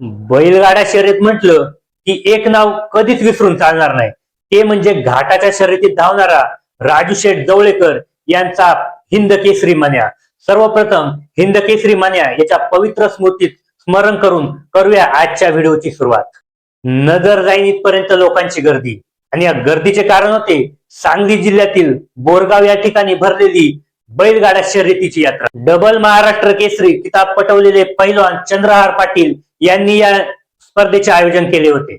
बैलगाडा शर्यत म्हटलं की एक नाव कधीच विसरून चालणार नाही. ते म्हणजे घाटाच्या शर्यतीत धावणारा राजू शेठ जवळेकर यांचा हिंद केसरी मान्या. सर्वप्रथम हिंद केसरी मान्या याच्या पवित्र स्मृतीत स्मरण करून करूया आजच्या व्हिडिओची सुरुवात. नजर जाईन इथपर्यंत लोकांची गर्दी. आणि या गर्दीचे कारण होते सांगली जिल्ह्यातील बोरगाव या ठिकाणी भरलेली बैलगाडा शर्यतीची यात्रा. डबल महाराष्ट्र केसरी किताब पटवलेले पैलवान चंद्रहार पाटील यांनी या स्पर्धेचे आयोजन केले होते.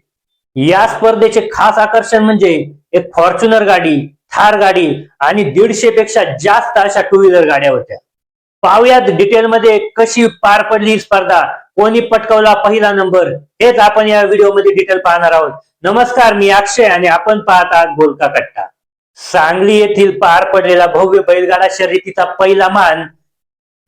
या स्पर्धेचे खास आकर्षण म्हणजे एक फॉर्च्युनर गाडी थार गाडी आणि दीडशे पेक्षा जास्त अशा टू व्हीलर गाड्या होत्या. पाहुयात डिटेलमध्ये कशी पार पडली ही स्पर्धा कोणी पटकवला पहिला नंबर हेच आपण या व्हिडिओमध्ये डिटेल पाहणार आहोत. नमस्कार मी अक्षय आणि आपण पाहत आहात बोलका कट्टा. सांगली येथील पार पडलेला भव्य बैलगाडा शर्यतीचा पहिला मान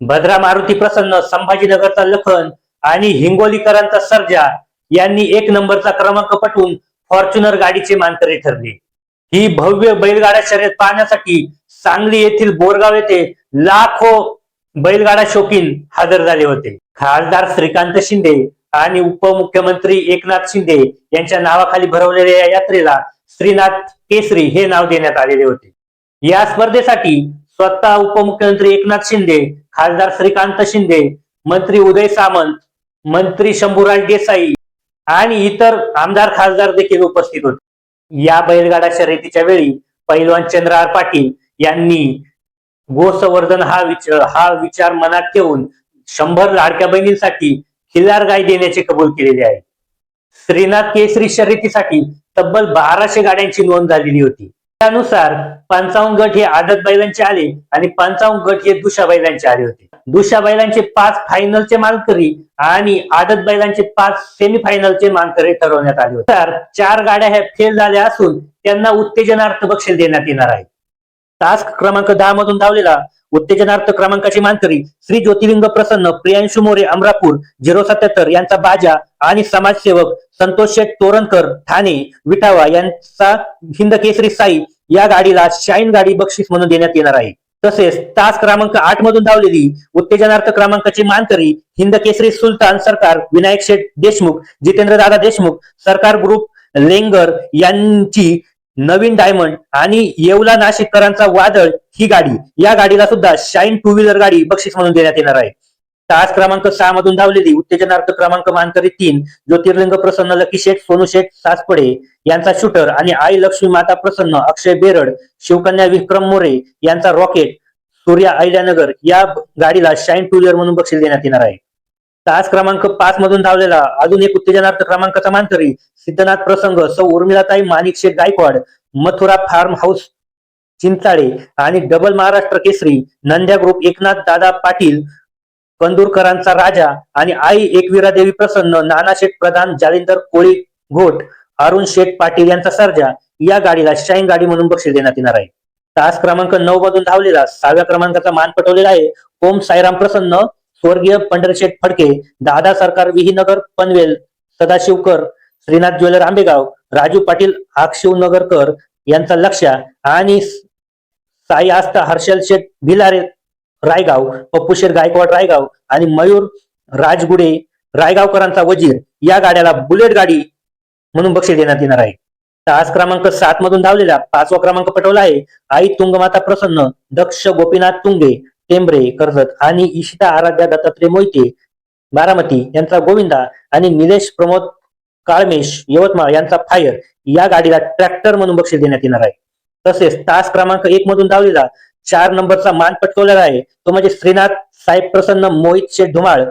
भद्रा मारुती प्रसन्न संभाजीनगरचा लखन आणि हिंगोलीकरांचा सर्जा यांनी एक नंबरचा क्रमांक पटवून फॉर्च्युनर गाडीचे मानकरी ठरले. ही भव्य बैलगाडा शर्यत पाहण्यासाठी सांगली येथील बोरगाव येथे लाखो बैलगाडा शौकीन हजर झाले होते. खासदार श्रीकांत शिंदे आणि उपमुख्यमंत्री एकनाथ शिंदे यांच्या नावाखाली भरवलेल्या या यात्रेला श्रीनाथ केसरी हे नाव देण्यात आलेले होते. या स्पर्धेसाठी स्वतः उपमुख्यमंत्री एकनाथ शिंदे खासदार श्रीकांत शिंदे मंत्री उदय सामंत मंत्री शंभूराज देसाई आणि इतर आमदार खासदार देखील उपस्थित होते. या बैलगाडा शर्यतीच्या वेळी पैलवान चंद्रहार पाटील यांनी गोसंवर्धन हा विचार हा विचार मनात ठेवून शंभर लाडक्या बहिणींसाठी खिल्लार गाय देण्याचे कबूल केलेले आहे. श्रीनाथ केसरी शर्यतीसाठी तब्बल बाराशे गाड्यांची नोंद झालेली होती. त्यानुसार पंचावन्न गट हे आदत बैलांचे आले आणि पंचावन्न गट हे दुशा बैलांचे आले होते. दुशा बैलांचे पाच फायनलचे मानकरी आणि आदत बैलांचे पाच सेमीफायनलचे मानकरी ठरवण्यात आले होते. तर चार गाड्या ह्या फेल झाल्या असून त्यांना उत्तेजनार्थ बक्षीस देण्यात येणार आहे. तास क्रमांक दहा मधून धावलेला उत्तेजनार्थ क्रमांकाचे मानकरी श्री ज्योतिलिंग प्रसन्न प्रियांशु मोरे अमरापूर झिरो सत्याहत्तर यांचा बाजा आणि समाजसेवक संतोष शेठ तोरणकर ठाणे विठावा यांचा हिंद केसरी साई या गाडीला शाईन गाडी बक्षीस म्हणून देण्यात येणार आहे. तसेच तास क्रमांक आठ मधून धावलेली उत्तेजनार्थ क्रमांकाची मानकरी हिंद केसरी सुलतान सरकार विनायक शेठ देशमुख जितेंद्र दादा देशमुख सरकार ग्रुप लेंगर यांची नवीन डायमंड आणि येवला नाशिककरांचा वादळ ही गाडी. या गाडीला सुद्धा शाईन टू व्हीलर गाडी बक्षीस म्हणून देण्यात येणार आहे. तास क्रमांक सहा मधून धावलेली उत्तेजनार्थ क्रमांक मानकरी तीन ज्योतिर्लिंग प्रसन्न लकी शेठ सोनू शेठ सासपडे यांचा शूटर आणि आई लक्ष्मी माता प्रसन्न अक्षय बेरड शिवकन्या विक्रम मोरे यांचा रॉकेट सूर्या अहिल्यानगर या गाडीला शाईन टू व्हीलर म्हणून बक्षीस देण्यात येणार आहे. तास क्रमांक पाच मधून धावलेला अजून एक उत्तेजनार्थ क्रमांकाचा मानकरी सिद्धनाथ प्रसंग सौ उर्मिलाताई माणिक शेठ गायकवाड मथुरा फार्म हाऊस चिंचाळे आणि डबल महाराष्ट्र केसरी नंद्या ग्रुप एकनाथ दादा पाटील कंदूरकरांचा राजा आणि आई एकविरा देवी प्रसन्न नाना शेठ प्रधान जालिंदर कोळी घोट अरुण शेठ पाटील यांचा सर्जा या गाडीला शाईन गाडी म्हणून बक्षीस देण्यात येणार आहे. तास क्रमांक नऊ मधून धावलेला सहाव्या क्रमांकाचा मान पटवलेला आहे. ओम साईराम प्रसन्न स्वर्गीय पंढरशेठ फडके दादा सरकार विहीनगर पनवेल सदाशिवकर श्रीनाथ ज्वेलर आंबेगाव राजू पाटील आक्षिव नगरकर यांचा लक्ष आणि साई आस्था हर्षल शेठ भिलारे रायगाव पप्पूशेठ गायकवाड रायगाव आणि मयूर राजगुडे रायगावकरांचा वजीर या गाड्याला बुलेट गाडी म्हणून बक्षीस देण्यात येणार आहे. तास क्रमांक सात मधून धावलेला पाचवा क्रमांक पटवला आहे. आई तुंगमाता प्रसन्न दक्ष गोपीनाथ तुंगे टेंबरे कर्जत आणि इशिता आराध्या दत्तात्रय मोहिते बारामती यांचा गोविंदा आणि निलेश प्रमोद काळमेश यवतमाळ यांचा फायर या गाडीला ट्रॅक्टर म्हणून बक्षीस देण्यात येणार आहे. तसेच तास क्रमांक एक मधून धावलेला चार नंबरचा मान पटकवलेला आहे. तो म्हणजे श्रीनाथ साहेब प्रसन्न मोहित शेठ धुमाळ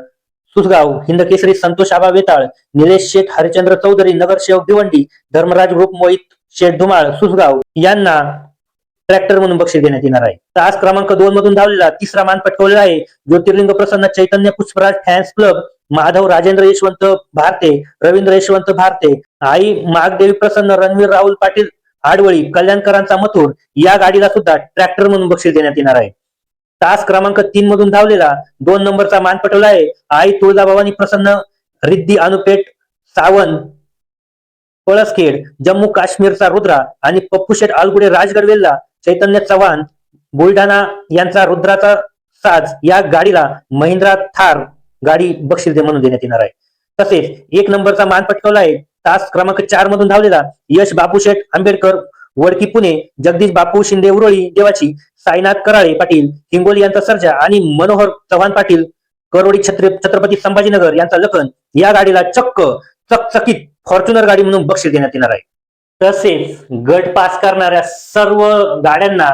सुसगाव हिंदकेसरी संतोष आबा वेताळ निलेश शेठ हरिचंद्र चौधरी नगरसेवक भिवंडी धर्मराज ग्रुप मोहित शेठ धुमाळ सुसगाव यांना ट्रॅक्टर म्हणून बक्षीस देण्यात येणार आहे. तास क्रमांक दोन मधून धावलेला तिसरा मान पटकवलेला आहे. ज्योतिर्लिंग प्रसन्न चैतन्य पुष्पराज फॅन्स क्लब माधव राजेंद्र यशवंत भारते रवींद्र यशवंत भारते आई मागदेवी प्रसन्न रणवीर राहुल पाटील आडवळी कल्याणकरांचा मथुर या गाडीला सुद्धा ट्रॅक्टर म्हणून बक्षीस देण्यात येणार आहे. तास क्रमांक तीन मधून धावलेला दोन नंबरचा मान पटवला आहे. आई तुळजाभवानी प्रसन्न रिद्धी अनुपेट सावंत पळसखेड जम्मू काश्मीरचा रुद्रा आणि पप्पू शेठ आलगुडे राजगडवेलला चैतन्य चव्हाण बुलढाणा यांचा रुद्राचा साज या गाडीला महिंद्रा थार गाडी बक्षीस दे म्हणून देण्यात येणार आहे. तसेच एक नंबरचा मान पटकावला आहे. तास क्रमांक चार मधून धावलेला यश बापू शेठ आंबेडकर वडकी पुणे जगदीश बापू शिंदे उरोळी देवाची साईनाथ कराळे पाटील हिंगोली यांचा सर्जा आणि मनोहर चव्हाण पाटील करोडी छत्र छत्रपती संभाजीनगर यांचा लखन या गाडीला चक्क चकचकीत फॉर्च्युनर गाडी म्हणून बक्षीस देण्यात येणार आहे. तसेच गट पास करणाऱ्या सर्व गाड्यांना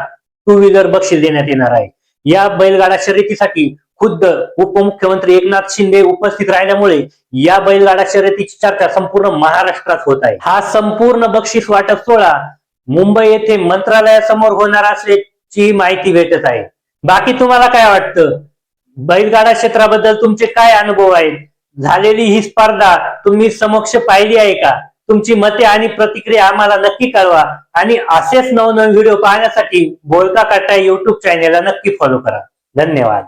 टू व्हीलर बक्षीस देण्यात येणार आहे. या बैलगाडा शर्यतीसाठी खुद्द उपमुख्यमंत्री एकनाथ शिंदे उपस्थित राहिल्यामुळे या बैलगाडा शर्यतीची चर्चा संपूर्ण महाराष्ट्रात होत आहे. हा संपूर्ण बक्षीस वाटप सोहळा मुंबई येथे मंत्रालयासमोर होणार असल्याची माहिती भेटत आहे. बाकी तुम्हाला काय वाटतं? बैलगाडा क्षेत्राबद्दल तुमचे काय अनुभव आहेत? झालेली ही स्पर्धा तुम्ही समक्ष पाहिली आहे का? तुमची मते आणि प्रतिक्रिया आम्हाला नक्की कळवा. आणि असेच नवनवीन व्हिडिओ पाहण्यासाठी बोलका काटा युट्यूब चॅनेलला नक्की फॉलो करा. धन्यवाद.